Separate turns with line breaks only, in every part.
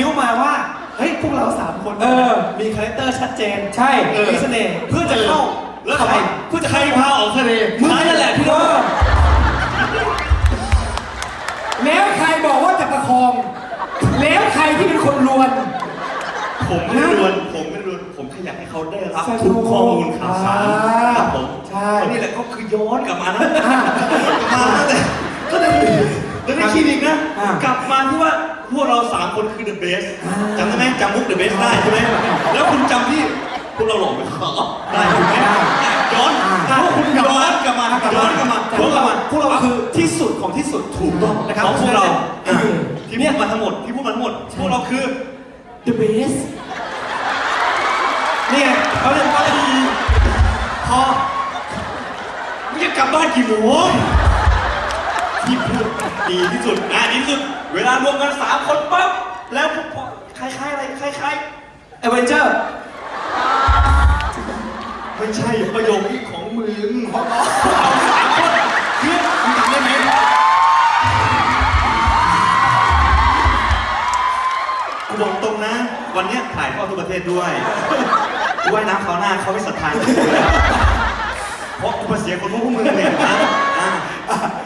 บิ้วมาว่าเฮ้ยพวกเราสามคน
เออ
มีคาแรคเตอร์ชัดเจน
ใช่
มีเสน่ห์เพื่อจะเข้า
แล้ว
เข้า
ใคร
ไปเพื่อจะ
ใคร
เข้า
พาออกทะเล
มึงนั่นแหละพี่โด
แล้วใครบอกว่าจะประคอง แล้วใครที่เป็นคนลวน
ผมไม่รวนผมไม่รวนผมแค่อยากให้เขาได้รับ
สนุก
ทุกข้อมูลข่าวสาร
อ่า
ครับผม
ใช่
เพราะนี่แหละก็คือย้อนกลับมานะ
อ่า
มาตั้งแต่ก็ได้แล้วในคลินิกนะ
อ่าก
ลับมาที่ว่า พวกเราสามคนคือ the best
อ่า
จำได้ไหมจำมุก the best ได้ใช่ไหมแล้วคุณจำที่พวกเราหลอกไปขอได้ถูกไหมย้อน
อ่า
พวกคุณย้อนกลับมาย้อนกลับมา
พวกเราพวกเราคือที่สุดของที่สุดถูกต้องนะครับ
ของพวกเรา
อะ
ที่พูดมาทั้งหมดที่พูดมาทั้งหมด พวกเราคือ
The best
นี่ไงเขาเรียกว่าพอ
มึงจะกลับบ้านกี่โมง ที่พูดดีที่สุดอะดีที่สุด เวลารวมกันสามคนปั๊บแล้วพวกพอคล้ายๆอะไรคล้ายๆ
เอเวนเจอร์
ไม่ใช่ประโยคนี้ของมึงพวกเราสามคนคือมึงจำได้ไหมกูบอกตรงนะ วันเนี้ยถ่ายทอดทั่วประเทศด้วยกูว่ายน้ำเขาวหน้าเขาไม่ศรัทธากูเลยเพราะกูมาเสียคนพวกมึงเนี่ยนะ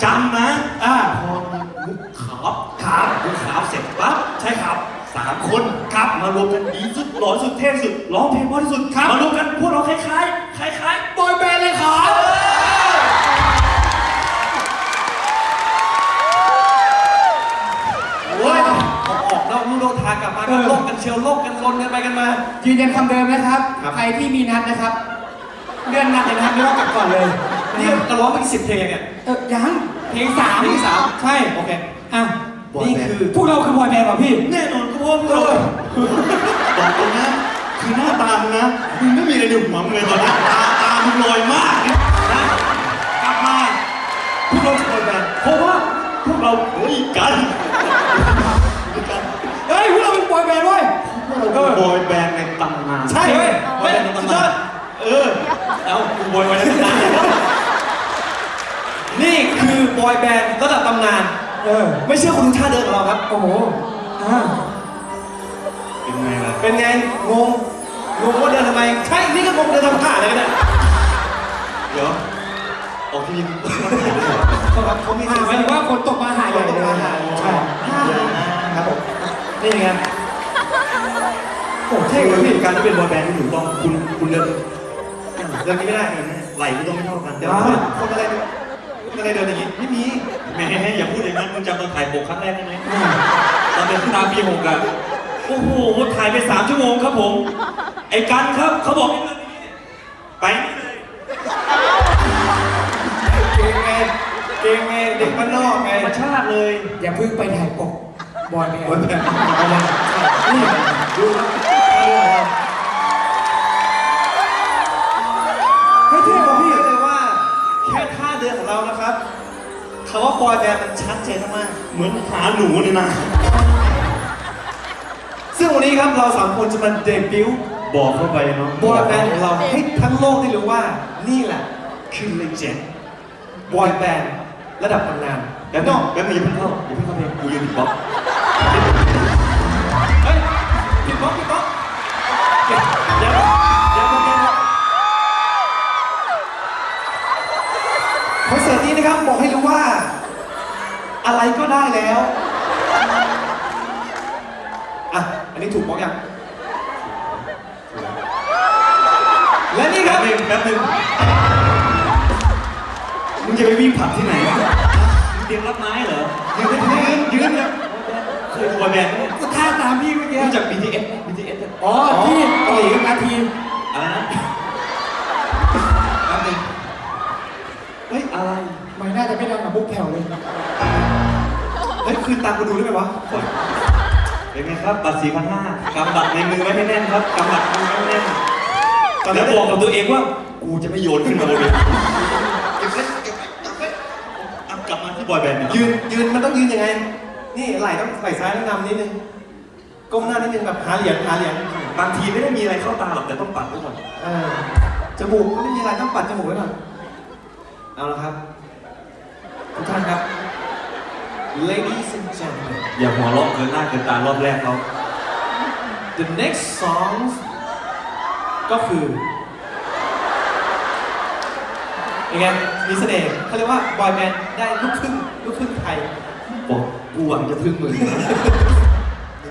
จำนะ
อ่า
พอมีมุกขาวขาวมุกขาวเสร็จปั๊บใช่ครับสามคนครับมารวมกันดีสุดหล่อสุดเท่สุดร้องเพลงเพราะที่สุดครับมารวมกันพวกเราคล้ายๆคล้ายๆ
บอยแบนด์เลยครับ
โอ้ยออกออกนอกลู่นอกทางกลับมาก็
เออ
โลกกันเชียวโลกกันลนกันไปกันมา
ยืนยันคำเดิมนะครับ
ครับ
ใครที่มีนัดนะครับ เลื่อนนัดเลยนะครับไม่ต้องกลับก่อนเลย
นี่เราร้องไปกี่สิบเพลงเนี่ย
เออยังเพลงสาม
เพลงสาม
ใช่
โอเค
อะ
นี่คือ
พวกเราคือบอยแบนด์เหรอพี่
แน่นอนก็เพราะว่าพวกเราบอกตรงนะคือหน้าตามึงนะมึงไม่มีอะไรในหัวมึงเลยตอนนี้ตาตามึงลอยมากนะกลับมาพวกเราจะบอยแบนด์เพราะว่าพวกเราเฮ้ยกันกัน
เฮ้ยพวกเราเป็นบอยแบนด์เว้ย
พวกเราคือบอยแบนด์ในตำนาน
ใช่เว้ย
บอยแบนด์ในตำนานเออเอากูบอยแบนด์ในตำนาน
นี่คือบอยแบนด์ระดับตำนาน
เออ
ไม่เชื่อคุณดูท่าเดินของเราครับ
โอ้โหอ่า
เป็นไงล่ะ
เป็นไง งง งงว่าเดินทำไม ใช่ นี่ก็งงเดินทำท่าอะไรกันเนี่ย
เดี๋ยวออกที่นี่
ก็ครับเขามี
อ่าหมายถึงว่าฝนตกมาหาใหญ่เลย
ใช่ครับผมนี่ไงโอ้เท่
เท่
เลย
พี่
พี่
การที่เป็นบอยแบนด์ที่ถูกต้องคุณคุณเดิน
เดินนี้ไม่ได้
ไหลก็ต้องไม่เท่ากัน
เดี๋
เดี๋
ย
ยวว
คนอะไรคน อะไรเดินอย่างนี้ไม่มี
แหมอย่าพูดอย่างนั้นมึงจำตอนถ่ายปกครั้งแรกได้ไหมตอนเป็นตามปีหกอะโอ้โหถ่ายไปสามชั่วโมงครับผม ไอ้กันครับเขาบอกให้เดินอย่างนี้ไปนี่เลย
เก่งไงเก่งไงเด็กบ้านนอกไง
ธรรมชาติเลย
อย่าเพิ่งไปถ่ายปกบอยแบน
บอย
ด์
แบนด์นี่ดูครับ คำว่าบอยแบนด์มันชัดเจนมาก
เหมือนหาหนูเลยนะ
ๆซึ่งวันนี้ครับเราสามคนจะมาเดบิวต์
บอกเข้าไปเนาะ
บอยแบนด์ของเราให้ทั้งโลกได้รู้ว่านี่แหละ
คือเลเจนด์
บอยแบนด์ระดับตำนาน
แล้วนอกแล้วมีเพิ่งเข้าอย่าเพิ่งเข้าเพลงกูยืนติดบล็อก
ก็ได้แล้วอะอันนี้ถูกบล็อกยังและนี่ค
แป๊
รั
บบนึงแป๊บนึงมึงจะไปวิ่งผับที่ไหนมึงเตรียมรับไม้เหรอยืนยืนยืนเนี่ยเคยดูบอยแบนด์ไหมเนี่ย
ก็ท่าตามพี่เมื่อกี้
รู้จัก BTS ไหม BTS อะ
อ๋อที่เกาหลีนาที
อะไรนะแป๊บนึงเฮ้ยอะไร
ไม่น่าจะไม่ดังกับมุกแผ่วเลย
เฮ้ยคืนตามกูดูได้ไหมวะ
เป็นไงครับบัตรสี่พันห้ากำบัตรในมือไว้ให้แน่นครับกำบัตรมือไว้ให้แน่น
ตอน
แล้
นี้
วบอกกับตัวเองว่า กูจะไม่โยนขึ้นมาบนเวทีเก็บไว้เก็บไว้เก็บไว้เอากลับมาที่บอยแบนด์เนี่ย
ยืนยืนมันต้องยืนยังไง นี่ไหล่ต้องไหล่ซ้ายต้องนำนิดนึง ก้มหน้านิดนึงแบบหาเหรียญหาเหรียญ
บางทีไม่ได้มีอะไรเข้าตาหรอกแต่ต้องปัดไว้ก่อน
เออจมูกก็ไม่มีอะไรต้องปัดจมูกไว้หน่อยเอาละครับ ทุกท่านครับ Ladies and gentlemen,
อย่าหัวเราะเกินหน้าเกินตารอบแรกเขา
the next song ก็คืออย่างไงมีเสน่ห์เขาเรียกว่าบอยแบนด์ได้ลูกครึ่งลูกครึ่งไทย
บอกกูหวังจะพึ่งมึง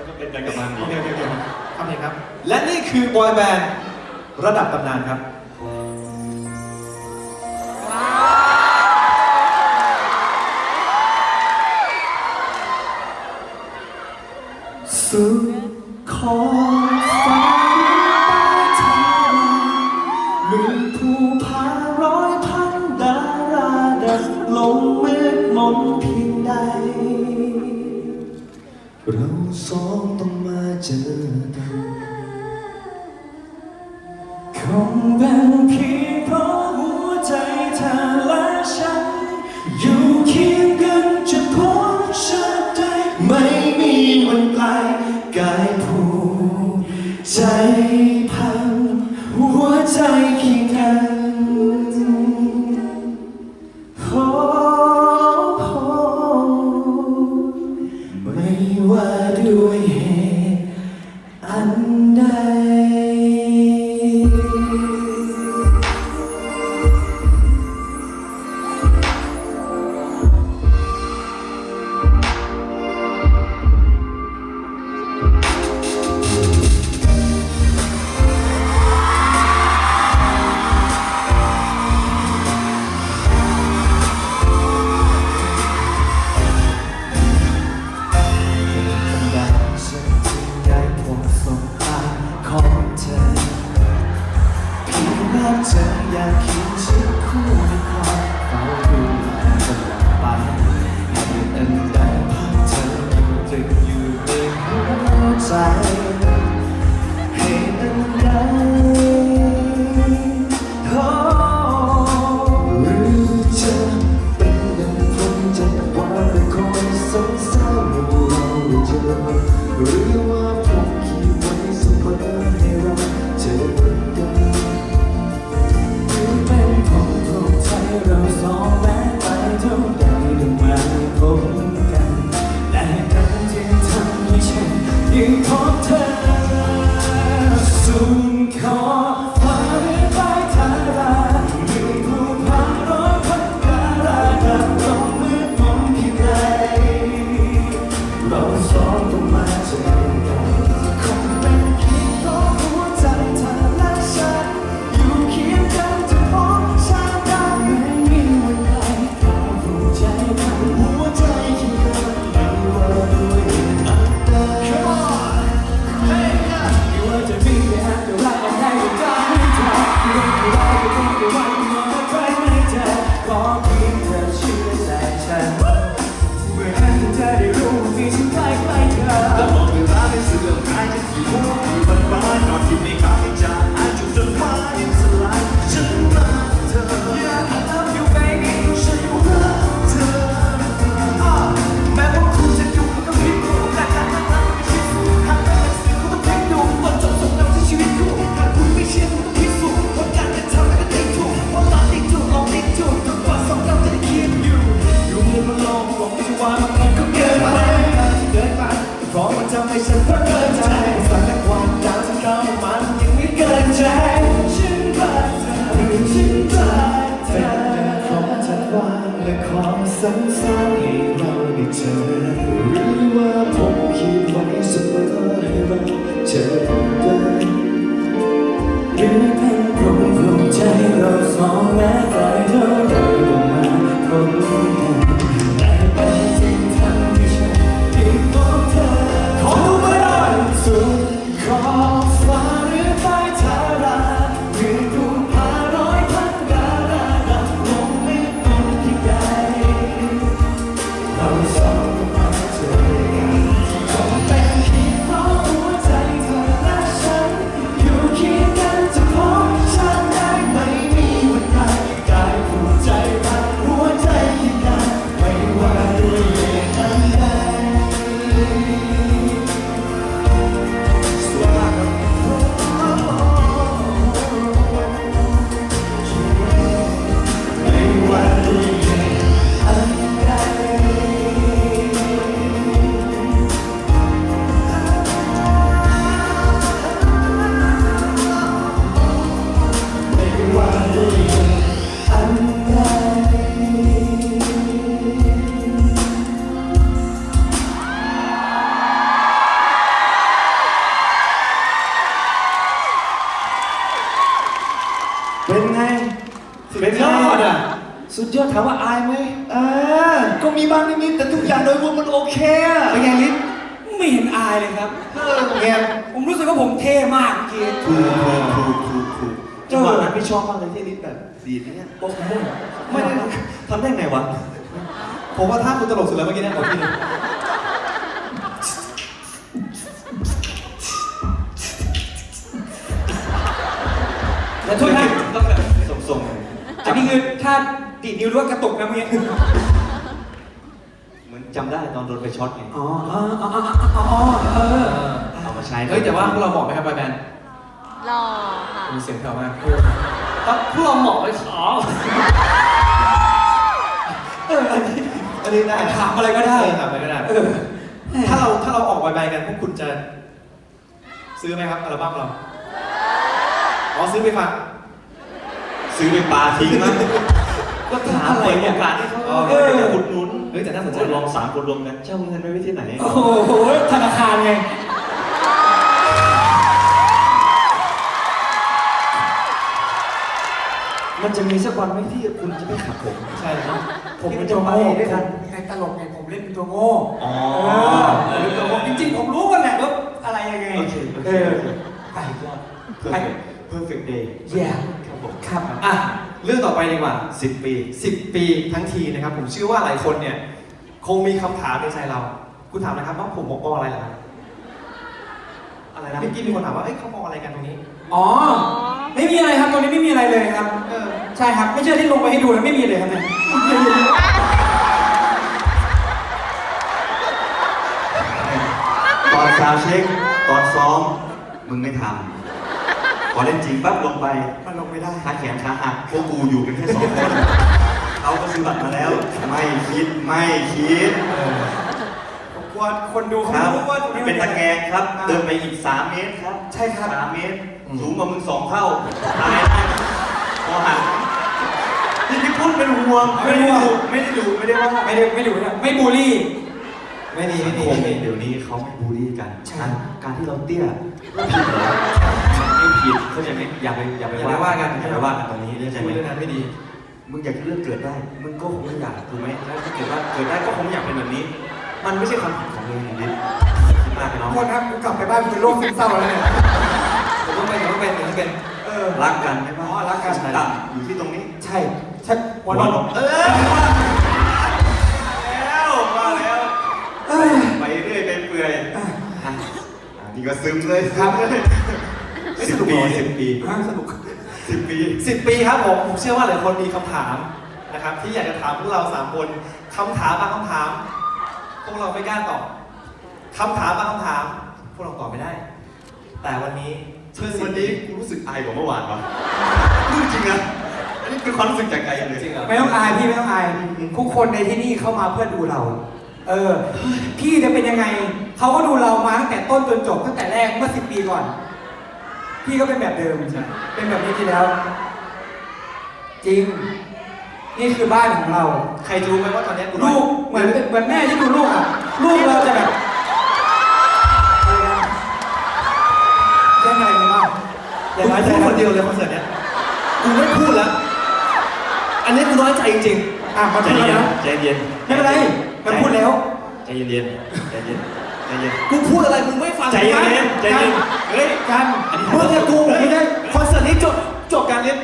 ก็เป็นไปกับมัน
ดีทำเองครับ และนี่คือบอยแบนด์ระดับตำนานครับ สุดขอบฟ้าใต้ทะเลมีภูผาร้อยพันดาราดัลงมืดมนเพียงใด เราสอ
งต้อ
ง ถามว่าอายไหมอ่าก็มีบ้างนิดๆแต่ทุกอย่างโดยรวมมันโอเคอะ
เป็นไงลิศไม่เห็นอายเลยครับ
เออไง
ผมรู้สึกว่าผมเท่มากเมื่อกี้
ถูกถูกถูกถูก
จังหวะนั้นพี่ชอบมากเลยที่ลิศแบบดีดเนี่ยโป๊ะโม่ไม่ได้ทำได้ไงวะ
ผมว่าท่าคุณตลกสุดแล้วเมื่อกี้เนะขอพี่หนึ่ง
แล้วโทษนะ
ต้องแบบส่ง
อันนี้คือถ้าดีด นิ้วหรือว่ากระตุกนะเมื่อกี้
ๆเหมือนจำได้ตอนโดนไปช็อตไง
อ๋ออ๋ออ๋ออ๋ออ๋อเออ
เอามาใช้
เฮ้ยแต่ว่าพวกเราเหมาะไหมครับบอยแบนด์
หล่อค่ะ
มีเสียงแผ่วมากครับพวกเราเหมาะไหมขอ
เอออันนี้
อันนี้ได้
ถามอะไรก็ได้
เออถามอะไรก็ได้
เออ
ถ้าเราถ้าเราออกบอยแบนด์กันพวกคุณจะ ซื้อไหมครับอัลบั้มเราอ๋อซื้อไปฟัง
ซื้อไปปาทิ้งมั้ง ก็ถามเปิดโอกาสให้เขา
อ๋อ
เอออุดหนุน
เฮ้ยแต่น่าสนใจ
ลองสามคนรวมกันเช่าเงินไว้ที่ไหน
โอ้โหธนาคารไง
มันจะมีสักวันไหมที่คุณจะไม่ขับผม
ใช่ครับ
ผมมันจะมาด้วยกัน
ในตลกไงผมเล่นเป็นตัวโง่
อ๋อ
เออเล่นตัวโง่จริงๆ ผมรู้กันแหละว่าอะไรยังไง
โอเคโอเค
เออไปก็ไป
perfect perfect day
เย่
ครับผม
ครับ
อะ เรื่องต่อไปดีกว่า
สิบปี
10 ปีทั้งทีนะครับ ผมเชื่อว่าหลายคนเนี่ยคงมีคำถามในใจเรา คุณถามนะครับว่าผมมองอะไรเหรอครับ
อะไรนะ
เมื่อกี้มีคนถามว่าเอ้ยเขามองอะไรกันตรงนี้
อ๋อ ไม่มีอะไรครับตรงนี้ไม่มีอะไรเลยครับ
เออ
ใช่ครับ ไม่เชื่อที่ลงไปให้ดูนะไม่มีเลยครับเนี่ย
ตอนซาวด์เช็ค ตอนซ้อม มึงไม่ทำ พอเล่นจริงปั๊บลงไป
มันลงไม่ได้
ขาแขนขาหักพวกกูอยู่กันแค่สองคนเขาก็ซื้อบัตรมาแล้ว ไม่คิดไม่คิด
ผมกลัวคนดูเขา
ครับ
ไม่รู้ว่าตรงนี้
เป็นตะแกรงครับ
อ่า
เดินไปอีก 3 เมตรครับ
ใช่ครับ
สามเมตรสูงกว่ามึงสองเท่าตายแน่คอหักที่พี่พูดเป็นห่วงไม่ได้ดุไม่ได้ดุไม่ได้ว่า
ไม่ได้ไม่ดูนะไม่บูลลี่
ไม่ดีไม่ดี
โอ้
ไม่
โห
ดี
เดี๋ยวนี้เขาไม่บูลลี่กัน
ใช่
การการที่เราเตี้ยก็ผิดเหรอไม่ ผิดเข้าใจไหมอย่าไปอย่าไป
อย่าไปว่ากัน
อย่าไปว่ากันตรงนี้เข้าใจ
พู
ไห
ด
ม
เรื่องนั้นไม่ดี
มึงอยากจะเลือกเกิดได้ มึงก็คงไม่อยากถูกไหมแล้วถ้าเกิดว่าเกิดได้ก็คงอยากเป็นแบบนี้ มันไม่ใช่ความผิดของมึงนิดคิดมากไปน้อง
คนครับกูกลับไปบ้านกูเป็นโรคซึมเศร้าแล้วเนี่ย
ผมต้องเป็นผมต้องเป็นผมต้องเป็น
เออ
รักกันใช่ปะ
อ๋อรักกัน
ต่ำอยู่ที่ตรงนี้
ใช่ใช่หัวนม
เออมาแล้วมาแล้ว
เอ้ย
ไปเรื่อยไปเปื่อย
อะ
อะอะนี่ก็ซึมเลย
ครับ
สิบปีสิบปี
อะสนุก
สิบปี
สิบปีครับผมผมเชื่อว่าหลายคนมีคำถามนะครับ ที่อยากจะถามพวกเราสามคนคำถามบางคำถาม พวกเราไม่กล้าตอบคำถามบางคำถาม พวกเราตอบไม่ได้ แต่วันนี้เพื่อ
ซึ่ง
สิ
วั
บ
น
ปี
นี้กูรู้สึกอายกว่าเมื่อวานวะพูดจริงนะอันนี้เป็นความรู้สึกจากใจเลย
จริงเหรอ
ไม่ต้องอายพี่ไม่ต้องอายทุกคนในที่นี่เข้ามาเพื่อดูเรา เออ พี่จะเป็นยังไงเขาก็ดูเรามาตั้งแต่ต้นจนจบตั้งแต่แรกเมื่อสิบปีก่อน พี่ก็เป็นแบบเดิม
ใช่
เป็นแบบนี้ที่แล้ว จริง นี่คือบ้านของเรา
ใครจะรู้ไหมว่าตอนนี้กูน้อย
ลูกเหมือนเหมือนแม่ที่ดูลูกอะ ลูกเราจะแบบอะไรนะแค่ไหนบ้างอย่าน้อยใจ
พูด
นะ
คนเดียวเลยคอนเสิร์ตเนี้ยกูไม่พูดแล้วอันนี้กูน้อยใจจริง
อะมา
ใจ
พูดแล้ว
เย็น
นะ
ใจเย็น
ไม่เป็นไรมันพูดแล้ว
ใจเย็นเย็นใจเย็น ใจเย็น
ๆกูพูดอะไรมึงไม่ฟัง
ใจเย็นใจเย็นเฮ้ย
กัน
อันนี้
มึงกับกูไม่ได้คอนเสิร์ตนี้จบจบการเล่น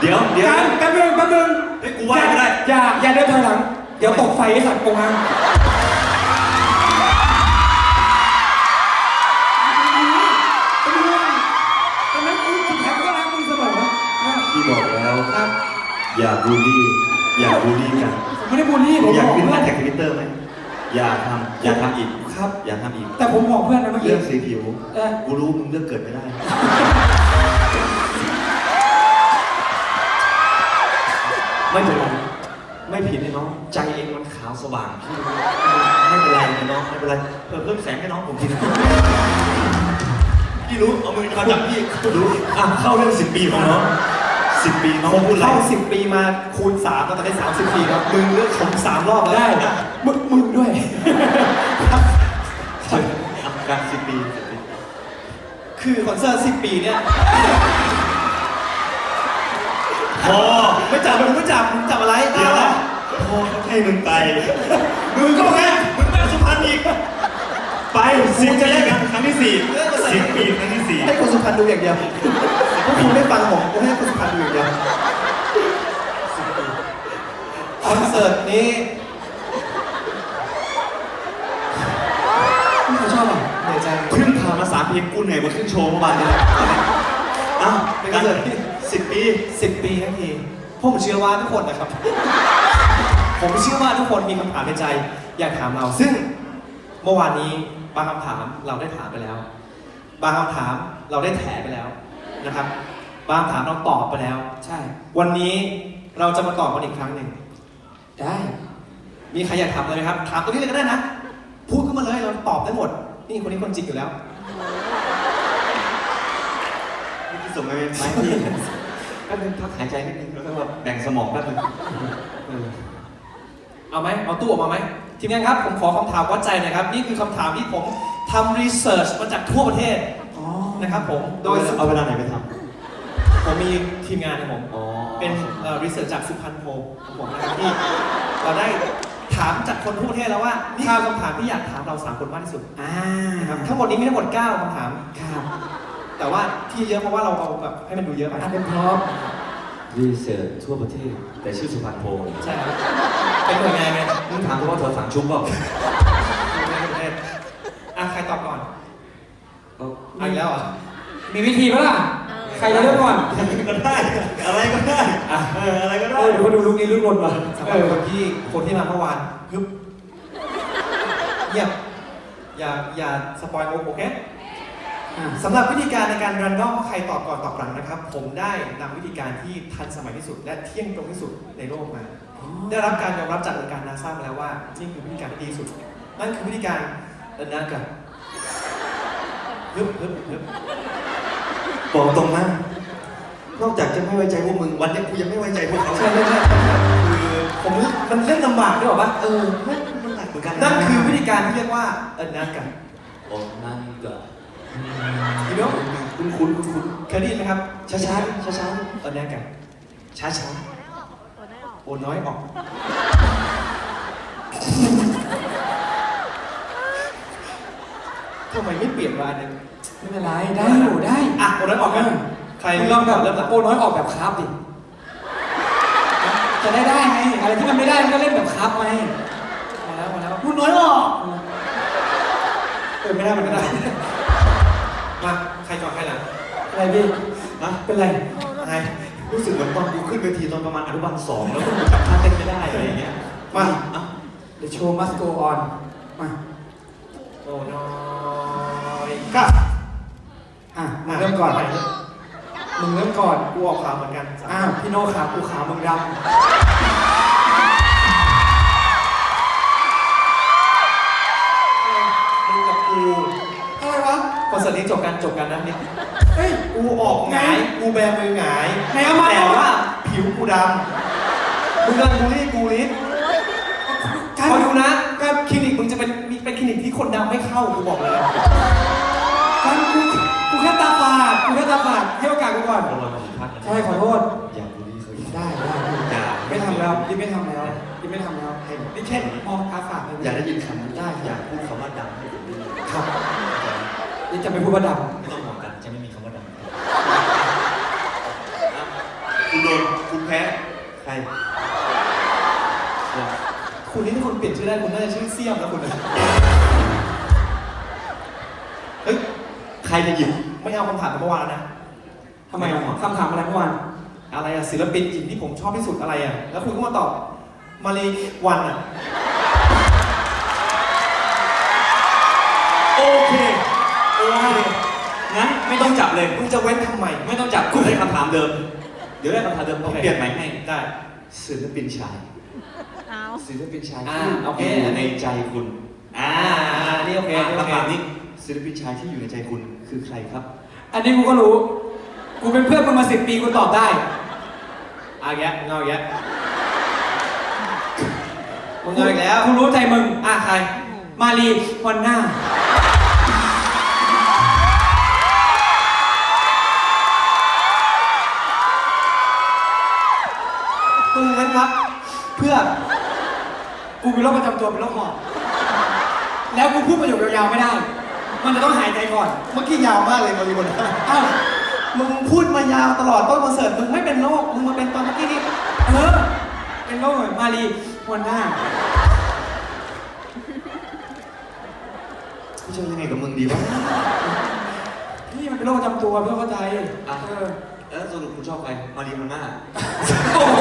เดี๋ยวเดี๋ยว
กันแป๊บนึงแป๊บนึง
เฮ้ยกูว่าไม่ได้
อย่าอย่าเดินถอยหลัง เดี๋ยวตกไฟไอ้สัตว์กงอังตอนนั้นกูสุดท้ายก็รักมึงเสมอนะ
พี่บอกแล้ว
ครับ
อย่าบูลลี่ อย่าบูลลี่กัน
ผมไม่ได้บูลลี่ผม
อยาก
บอก
ขึ้น
เพื่
แฮ
อน
ชแท็กทวิตเตอร์ไหม อย่าทำอย่าทำอีก
ครับ
อย่าทำอีก
แต่ผมบอกเพื่อนนะเมื่อกี้
เรื่องสีผิว
เออ
กูรู้มึงเลือกเกิดไม่ได้
ไม่เป็นไรไม่ผิดเลยน้อง ใจเองมันขาวสว่างพี่ไม่เป็นไรเลยน้องไม่เป็นไรเพิ่มเพิ่มแสงให้น้องผมทีนะพี่รู้เอามือมาจับพี่รู้อะเข้าเรื่องสิบปีของน้องสิบปีน้องพูดอะไร
เข้าสิบปีมาคูณสามแล้วตอนนี้สามสิบปีครับมึงเลือกผมสามรอบแล้ว
ได้ มึงมึงด้วย
อะการสิบปีสิบปี
คือคอนเสิร์ตสิบปีเนี่ย
พอ
ไม่จับมึงไม่จับมึงจับอะไร
เดี๋ยว
ตา
นะพอให้มึงไป มึงก็ไงมึงไปสุพรรณอีก ไปสิบจะแยกกันครั้งที่สี่สิบปีครั้งที่สี่
ให้คนสุพรรณดูอย่างเดียวพวกคุณไม่ฟังผมผมให้คนสุพรรณดูอย่างเดียวคอนเสิร์ตนี้
เพลงกูเหนื่อยกว่าครึ่งโชว์เมื่อวานนี้เลยอ้าว
เป็นคอนเสิร์ตที่
สิบปี
สิบปีทั้งทีผมเชื่อว่าทุกคนนะครับ ผมเชื่อว่าทุกคนมีคำถามในใจ อยากถามเรา ซึ่งเมื่อวานนี้บางคำถามเราได้ถามไปแล้ว บางคำถามเราได้แถไปแล้วนะครับ บางคำถามเราตอบไปแล้ว
ใช่
วันนี้เราจะมาตอบกันอีกครั้งหนึ่ง
ได้
มีใครอยากถามอะไรไหมครับ ถามตรงนี้เลยก็ได้นะ พูดขึ้นมาเลยเราตอบได้หมด นี่คนนี้คนจริงอยู่แล้ว
นี่คือส่งไปเป็นไม้พี่แป๊บนึงพักหายใจนิดนึงแล้วก็แบบแบ่งสมองแป๊บนึงเออ
เอาไหมเอาตู้ออกมาไหมทีมงานครับผมขอคำถามวัดใจหนะครับ นี่คือคำถามที่ผมทำรีเสิร์ชมาจากทั่วประเทศ
อ๋อ
นะครับผม
โด
โด
ย
ย
เอาเวลาไหนไปท
ผมมีทีมงานของผมำ
อ๋อ
เป็นรีเสิร์ชจากสุพรรณโพของผมนะครับที่เราได้ ถามจากคนทั่วประเทศแล้วว่านี่คือคำถามที่อยากถามเราสามคนมากที่สุด
อ่า
นะครับทั้งหมดนี้มีทั้งหมด9คำถาม
ครับ
แต่ว่าที่เยอะเพราะว่าเราเอาแบบให้มันดูเยอะไป
อันเป็นพร้อม
รีเสิร์ชทั่วประเทศ แต่ชื่อสุพรรณโพง
ใช่ครับเป็นหน่วยงานไง
มึงถามเขาว่าเธอสั่งชุบเปล่า
หน่วยงานประเทศอะใครตอบก่อน
ก็
เอาอีกแล้วเหรอ
มีวิธีปะล่ะ ใครจะเริ่มก่อน
ก็ได้ อะไรก็ได้เอออะไรก็
เอ
ได้
อเดี๋ยวเขาดูลุกนี้ลุกลนว่ะ
สำห
เอ
รับ
อ
คนที่คนที่มาเมื่อวานฮึบเงียบอย่าอย่าสปอยมุกโอเค
อะ
สำหรับวิธีการในการรันดอมว่าใครตอบก่อนตอบหลังนะครับ ผมได้นำวิธีการที่ทันสมัยที่สุด และเที่ยงตรงที่สุดในโลกมา ได้รับการยอมรับจากองค์การนาซามาแล้วว่านี่คือวิธีการที่ดีที่สุด นั่นคือวิธีการเดินหน้ากันฮึบฮึบฮึบ
บอกตรงนะนอกจากจะไม่ไว้ใจพวกมึงวันนี้กูยังไม่ไว้ใจพวกเขา
ใช่ใช่ใช่คือผมมันเล่นลำบากด้วยหรอปะ
เออไม่มันหนักเหมือนกัน
นั่นคือวิธีการที่เรียกว่าเดินหน้ากัน
โอ้นั่นก็
you know
คุ้นคุ้นคุ้นคุ้น
เคยได้ยินไหมครับ
ช้าช้าช้าช้า
เดินหน้ากัน
ช้าช้า
โอนน้อยออกทำไมไม่เปลี่ยนมาอันหนึง
ไม่เป็นไรได้อยู่ได้
อะโอนน้อยออกกันใคร
มึงล
เริ่
อง
ม
แบบ
เริ่มหลัง
โอ้น้อยออกแบบคราฟดิจะได้ได้ไงอะไรที่มันไม่ได้มันก็เล่นแบบคราฟไง
มาแล้วมาแล้ว
พูดน้อยออก
เออไม่ได้มันก็ได้มาใครก่อนใครหลัง
อะไรพี่
นะ
เป็นไร
ใคร
รู้สึกเหมือนตอนกูขึ้นเวทีตอนประมาณอนุบาลสองแล้วกูจำท่าเต้นไม่ได้อะไรอย่างเงี้ย
มา
อะ
The show must go on มา
โอ้น้อยกับ
อะมึงเริ่มก่อน
ไป
มึงเริ่มก่อน
กูออกข่าวเหมือนกัน
อ้าวพี่โน่ขากูขามึงด
มึงกับกูำ
อะไรวะ
คอนเสิร์ตนี้จบกันจบกันนะนี่
เฮ้ย
กูออกหงาย กูแบมือหงาย
ไหนเอามา
แต่ว่าผิวกูดำมึงกำลังบูลลี่กูลิศ
การ
คอยดูนะก็คลินิกมึงจะเป็นมีเป็นคลินิกที่คนดำไม่เข้ากูบอกเลย
การกูกู แค่ตาฝาดกูแค่ตาฝาดให้โอกาสกูก่อน
เราลองมาผิดพลาดกัน
ใช่ขอโทษ
อย่าบูลลี่เขาอีก
ได้ได้
อย่า
ไม่ทำแล้วรีบไม่ทำแล้วรีบไม่ทำแล้วนี่แค่มองตาฝาดเลย
อย่าได้ยินคำนั้น
ได้
อย่าพูดคำว่าดังให้ผมได้ยิน
ครับนี่จะไม่พูดว่าด
ไม่ต้องห่วงกันจะไม่มีคำว่าดัง
คุณโดนคุณแพ้ใคร
คุณนี่ถ้าคุณเปลี่ยนชื่อได้คุณน่าจะชื่อเสี่ยมแล้วคุณนะเฮ้ย
ใครจะหยิบ
ไม่เอาคำถามจากเมื่อวานแล้วนะำ
ทำไมอะคำถามอะไรเมื่อวาน
อะไรอะศิลปินหญิงที่ผมชอบที่สุดอะไรอะแล้วคุณก็มาตอบมารีวันอะ
โอเคโอเคงั้นไม่ต้องจับเลย
มึงจะเว้นทำไม
ไม่ต้องจับคุณได้คำถามเดิม เดี๋ยวได้คำถามเดิมผมเปลี่ยนใหม่ให้
ได้
ศิลปินชาย
เอา
ศิลปินชาย
อ่า
ที่
โอเค
อยู่ในใจคุณอ่า
อ่านี่โอเคนี่โอเค
คำถามนี้ศิลปินชายที่อยู่ในใจคุณคือใครครับ
อันนี้กูก็รู้ กูเป็นเพื่อนมึงมาสิบปีกูตอบได้
เอาแยะเงาแยะมึงเอาอีกแล้ว
กูรู้ใจมึง
อะใคร
มารีวันหน้า
มเพื่อ
กูมีโรคประจำตัวเป็นโรคหอบแล้วกูพูดประโยคยาวๆไม่ได้ มันจะต้องหายใจก่อน
เมื่อกี้ยาวมากเลยมารีบน
อ้าว
มึงพูดมายาวตลอดต้นคอนเสิร์ตมึงไม่เป็นโรคมึงมาเป็นตอนเมื่อกี้นี่
เออเป็นโรคเหมือนมารีวันหน้า
กูจะยังไงกับมึงดีวะ
นี่มันเป็นโรคประจำตัวเพื่อเข้าใจ
อะ
เออ
แล้วสรุปคุณชอบใครมารีมันหน้า
โอ้โห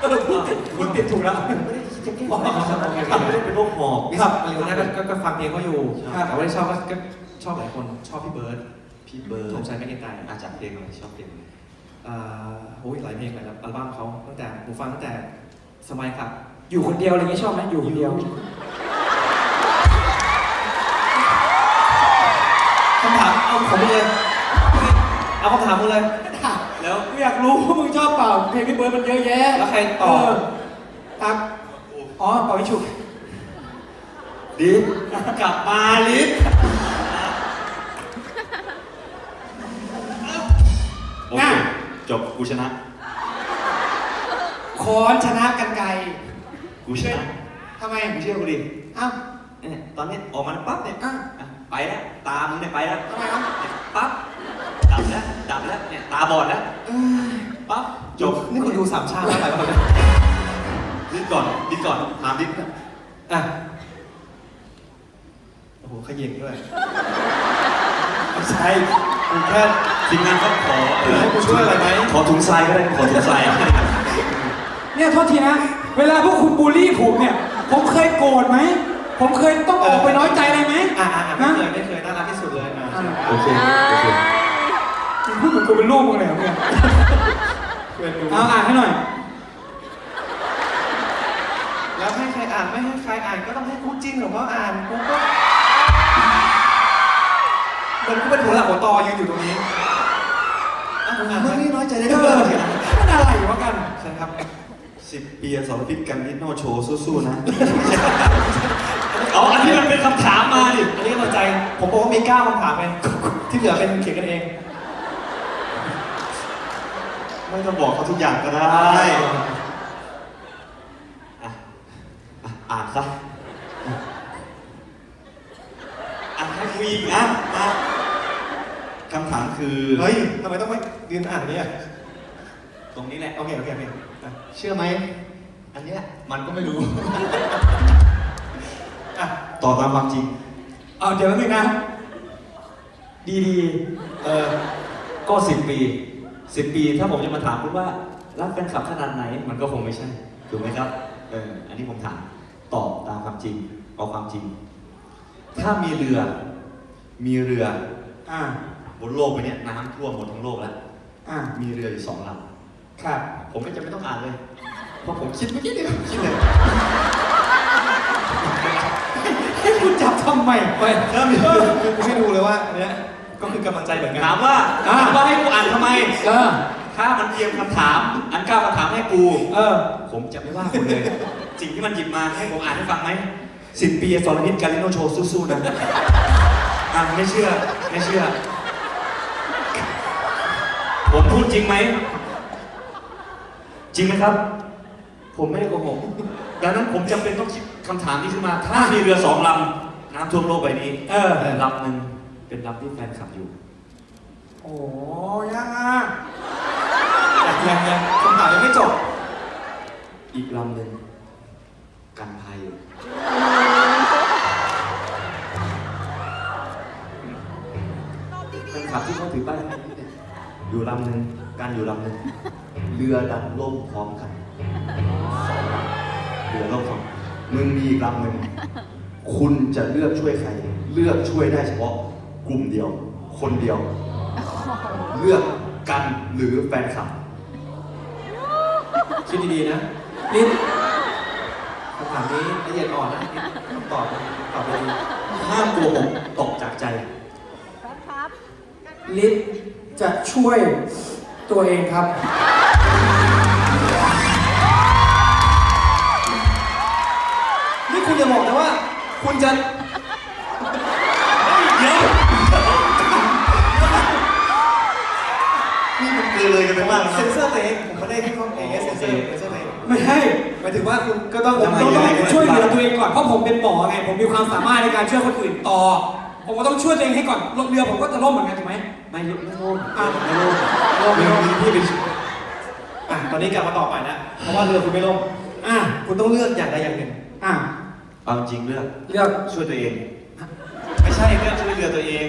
เออพูดผิดพูดผิดถูกแล้ว
ไม่ได้คิดจะแก้ ไขนะครับไม่ได้เป็นโรคหอบ
ครับมารีวันนั้นก็ก็ฟังเพลงเขาอยู่
ครับ
แต่ว่าที่ชอบก็ก็ชอบหลายคนชอบพี่เบิร์ด
พี่เบิร์ด
ผมใช้ไม่เกรงใจ
อาจากเพลงอะไรชอบเพลงอะไร
อ่าโอ้ยหลายเพลงหลายอัลบั้มเขาตั้งแต่ผมฟังตั้งแต่สมัยครับ
อยู่คนเดียวอะไรอย่างงี้ชอบไหมอยู่คนเดียว
คำถามเอาของมึงเลยเอาคำถามมึงเลย
แล้ว
กูอยากรู้ว่ามึงชอบเปล่า เพลงพี่เบิร์ดมันเยอะแยะ
แล้วใครตอบ
เตัก อ๋อเป่าวิชุก
ลิฟกลับมาลิฟโอเค จบกูชนะ
คอนชนะกันไกล
กูชนะ
ทำไม
มึงเชื่อกูดิ
อ้าว
เนี่ยตอนนี้ออกมาปั๊บเนี่ย
อ้าว
อะไปแล้ว ตามึงเนี่ยไปแล้ว
ทำไมครับ
เนี่ยปั๊บดับแล้วดับแล้วเนี่ยตาบอดแล้ว
เอ้ย
ปั๊บจบ
นี่คุณดูสามชาติแล้วอะไรบ้า ง
ดิ้นก่อนดิ้นก่อนถามดิ้น
อะโอ้โหขยิงด้วยไม่ใช่กูแค่
ทีมงานก็ขอเออ
ให้กูช่วยอะไรไหม
ขอถุงทรายก็ได้ขอถุงทราย
เนี่ยโทษทีนะ เวลาพวกคุณบูลลี่ผมเนี่ย ผมเคยโกรธไหม ผมเคยต้องออกไปน้อยใจอะไรไหม
อะอะอะไม่
ฮะ
เคยไม่เคยน่ารักที่สุดเลยอะ
อะ
โอเคโอเค
มึงพูดเหมือนกูเป็นลูกมึงเลยเหรอเนี่ย
เพื่อนดู
เอาอ่านให้หน่อย
แล้วให้ใคร อ่านไม่ให้ใครอ่านก็ต้องให้คู่จิ้นของเขาอ่านกูก็เหมือนกูเป็นหัวหลักหัวตอยืนอยู่ตรงนี้อะมึงอ่าน
มึ
มึ
ง
ง
นี่
นี่
น้อยใจได้
เอ
ด้วย
อ
เหรอ
มันอะไรวะกัน
ใช่ครับ
สิบปีอสรพิษกันนิดโนโชว์สู้ๆนะเอาอันที่มันเป็นคำถามมาดิ
อันนี้กำลังใจ ผมบอกว่ามีเก้าคำถามไงที่เหลือเป็นเขียนกันเอง
ไม่ต้องบอกเขาทุกอย่างก็ได้อะอะอ่านซะ อะให้กูอีกนะอะคำถามคือ
เฮ้ยทำไมต้องมายืนอ่านอย่างนี้อะ
ตรงนี้แหละ
โอเค โอเคโอเคอะ
เชื่อไหม อันเนี้ยมันก็ไม่รู้
อะ
ต่อตามความจริง
เอาเดี๋ยวนึงนะ ดี
เออก็สิบปีสิบปี ถ้าผมจะมาถามคุณว่ารักแฟนคลับขนาดไหน มันก็คงไม่ใช่ ถูกไหมครับ เออ อันนี้ผมถาม ตอบตามความจริงเอาความจริง ถ้ามีเรือ มีเรือ
ๆอ่า
บนโลกไปเนี้ยน้ำท่วมหมดทั้งโลกแล้ว
อ่า
มีเรืออยู่สองล
ครับำ
ผมก็จะไม่ต้องอ่านเลย เพราะผมคิดเมื่อกี้เนี่ยผมคิดเลย
ให้คุณจับทำไม
ไปถ้ามีคือกูให้ดูเลยว่าอันเนี้ยก็คือกำลังใจเหมือนกัน
ถามว่า
อ่า
ถามว่าให้กูอ่านทำไม
เออ
ถ้ามันเตรียมคำถาม อันเก้าคำถามให้กู
เออ
ผมจะไม่ว่าคุณเลย สิ่งที่มันหยิบมาให้ผมอ่านให้ฟังไหมสิบปีสรพิษการิโนโชว์สู้ๆนะ อะไม่เชื่อไม่เชื่อ ผมพูดจริงไหม จริงไหมครับ ผมไม่ได้โกหกดังนั้นผมจำเป็นต้องคิดคำถามนี้ขึ้นมา ถ้ามีเรือสองลำน้ำท่วมโลกใบนี้
เออ
ลำหนึ่งเป็นลำที่แฟนคลับอยู่
โอ้ยากอะ
ยังยังยังคำถามยังไม่จบ
อีกลำหนึ่งกันภัยเป็ับที่เขาถือป้ายให้เนี่ยอยู่ลำหนึ่งกันอยู่ลำหนึ่งเรือดันล่มพร้อมกันสองลำเรือล่มพร้อมมึงมีอีกลำหนึ่งคุณจะเลือกช่วยใคร เลือกช่วยได้เฉพาะกลุ่มเดียว คนเดียว เลือกกันหรือแฟนคลับ
คิดดีๆนะ
ลิ้น
คำถามนี้ละเอียดอ่อนนะคำตอบตอบไปดี
ห้ามโกหกตกจากใจ
ลิ้นจะช่วยตัวเองครับ
นี่คุณจะบอกนะว่า คุณจะ
เดี๋ยวนี่มันเกินเลยกันไปมากนะ
เซ็นเซอร์ตัวเองผมไม่ได้ให้เขาเองเซ็นเซอร์เซ็นเซอร์ตัวเอง
ไม่ใช่
หมายถึงว่าคุณก็ต้อง
ผม
ทำ
ต้อง
ยังไง
ช่วยเหลือตัวเองก่อนเพราะผมเป็นหมอไงผมมีความสามารถในการช่วยคนอื่นต่อ ผมก็ต้องช่วยตัวเองให้ก่อนลงเรือผมก็จะล่มเหมือนกันถูกไหม
ไม่ไม่ร่ม
อะ
ไม่ร่ม
ล่มไม่ล่ม
พี่เป็น
อะตอนนี้กลับมาตอบใหม่นะ เพราะว่าเรือคุณไม่ล่ม
อะ
คุณต้องเลือกอย่างใดอย่างหนึ่ง
อะ
เอาจริงเลือก
เลือก
ช่วยตัวเอง ไม่ใช่เลือกช่วยเหลือตัวเอง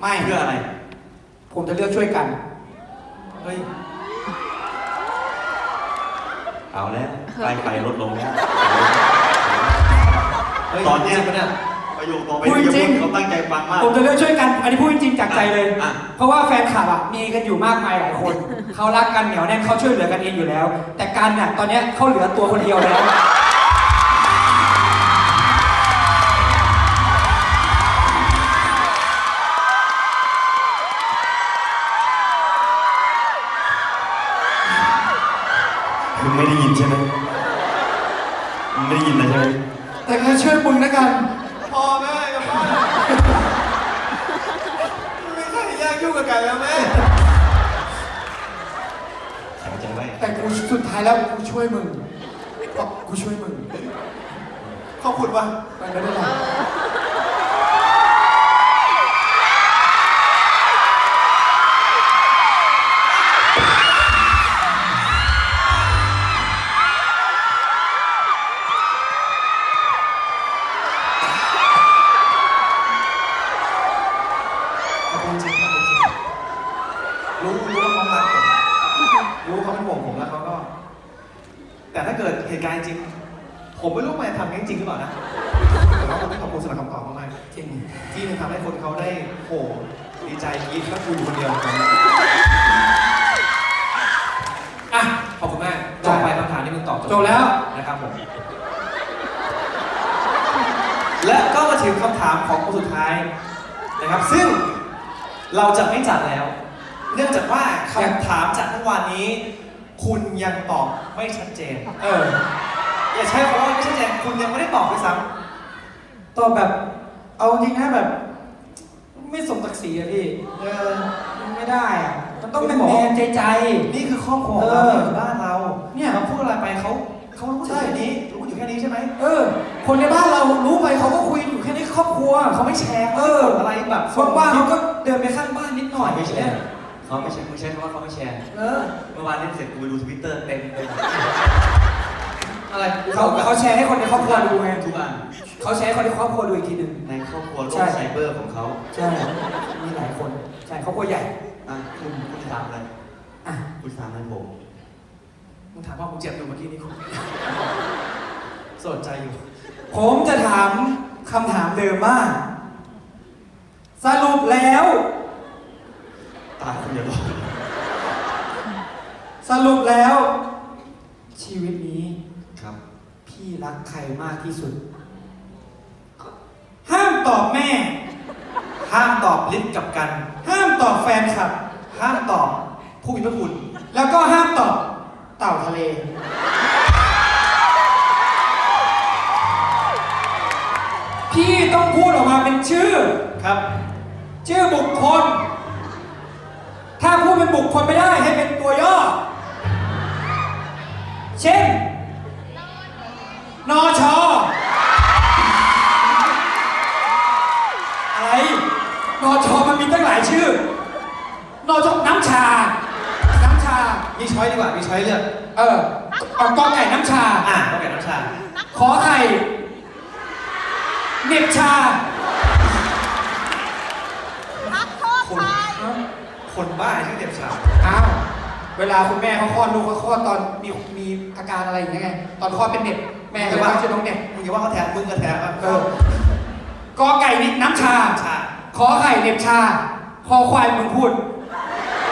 ไม่
เพื่ออะไร
ผมจะเลือกช่วยกัน
เฮ้ย
เอาแล้วไปไปลดลงแล้วตอนเนี้ย
จริงปะเนี่ย
ประโยคต่อไป
พูด
ที่จะ
จริ
พู
ง
ดเขาตั้งใจฟังมาก
ผมจะเลือกช่วยกัน อันนี้พูดจริงๆจากใจเลย
อะ
เพราะว่าแฟนคลับอะมีกันอยู่มากมายหลายคน เขารักกันเหนียวแน่นเขาช่วยเหลือกันเองอยู่แล้ว แต่กันเนี่ยตอนเนี้ยเขาเหลือตัวคนเดียวแล้ว
มึงไม่ได้ยินใช่ไหมมึงไม่ได้ยินนะใช่ไหม
แต่ก็ช่วยมึงนะกัน
พ อแม่กับพ่อไม่ใช่แยกยุ่งกับกันแล้วแม่
แข็งใจไว้
แต่กูสุดท้ายแล้วกูช่วยมึงเพราะกูช่วยมึง
ขอบคุณว่ะ
ไปไม่ได้หร อก
ขอบคุณจริงขอบคุณจริงรู้รู้ว่าเขารักผมรู้ว่าเขาเป็นห่วงผมแล้วเขาก็ แต่ถ้าเกิดเหตุการณ์จริง ผมไม่รู้มันจะทำงั้นจริงหรือเปล่านะแต่ว่าผมต้องขอบคุณสำหรับคำตอบมากๆ
จริง
ที่มันทำให้คนเขาได้โหดีใจกรี๊ดแล้วกูอยู่คนเดียวอะขอบคุณมากจบไปคำถามที่มึงตอบ
จบแล้ว
นะครับผมและก็มาถึงคำถามของคนสุดท้ายนะครับ ซึ่ง เราจะไม่จัดแล้ว เนื่องจากว่าคำถามจากเมื่อวานนี้ คุณยังตอบไม่ชัดเจน
เออ
อย่าใช้คำว่าไม่ชัดเจน คุณยังไม่ได้ตอบด้วยซ้
ตอบแบบ เอาจริงนะแบบ ไม่สมศักดิ์ศรีอะพี่ำ
เออ
มันไม่ได้อะมันต้องเป็น
คุณหม
แม
อ
นใจใจ
นี่คือครอบครัวของเรา
เออ
นี่คือบ้านเรา
เนี่ย
เราพูดอะไรไปเขาเขารู้อยู่แค่นี้รู้อยู่แค่นี้ใช่ไหม
เออ คนในบ้านเรารู้ไปเขาก็คุยอยู่แค่ในครอบครัว
เขาไม่แชร์
เออ
อะไรแบบ
ว่างๆเขาก็เดินไปข้างบ้านนิดหน่อย
ไม่แช
เนี่ย
ร์เขาไม่แชร์มึงใช้คำว่าเขาไม่แชร์
เออ
เมื่อวานเล่นเสร็จกูไปดูทวิตเตอร์เต็มเลย
อะไร
เขาเขาแชร์ให้คนในครอบครัวดูไง
ทุกอัน
เขาแชร์ให้คนในครอบครัวดูอีกทีหนึ่ง
ในครอบครัวโล
ใช่
กไซเบอร์ของเขา
ใช่มีหลายคนใช่ครอบครัวใหญ่
อะคุณคุณถามอะไร
อะ
คุณถามอะไรผม
มึงถามว่าผมเจ็บอยู่เมื่อกี้นี้คุณ สนใจอยู่
ผมจะถามคำถามเดิมว่าสรุปแล้ว
ตายคุณอย่าบอก
สรุปแล้ว ชีวิตนี้
ครับ
พี่รักใครมากที่สุด ห้ามตอบแม่
ห้ามตอบลิฟต์กับกัน
ห้ามตอบแฟนคลับ
ห้ามตอบผู้มีพระคุณ
แล้วก็ห้ามตอบเต่าทะเล ต้องพูดออกมาเป็นชื่อ
ครับ
ชื่อบุคคล ถ้าพูดเป็นบุคคลไม่ได้ให้เป็นตัวย่อ เช่น นอชออะไร นอชอมันมีตั้งหลายชื่อ นอชอน้ำชา น้ำชา
มีช้อยดีกว่า มีช้อยเลือก
เออเอากอไก่น้ำชา
อะต้องแก่น้ำชา
ขอไข่ เหน็บชา
คนคนบ้าชื่อเด็บชา
อ้าวเวลาคุณแม่เขาคลอดลูกเขาคลอดตอนมีมีอาการอะไรอย่างเงี้ยไงตอนคลอดเป็นเน็บแม่ก็เลยตั้งชื่อน้องเน็บ
มึงอย่าว่าเขาแทนมึงก็แทนอะ
เออกอไก่นิดน้ำชา
ชา
ขอไข่เหน็บชาคอควายมึงพูด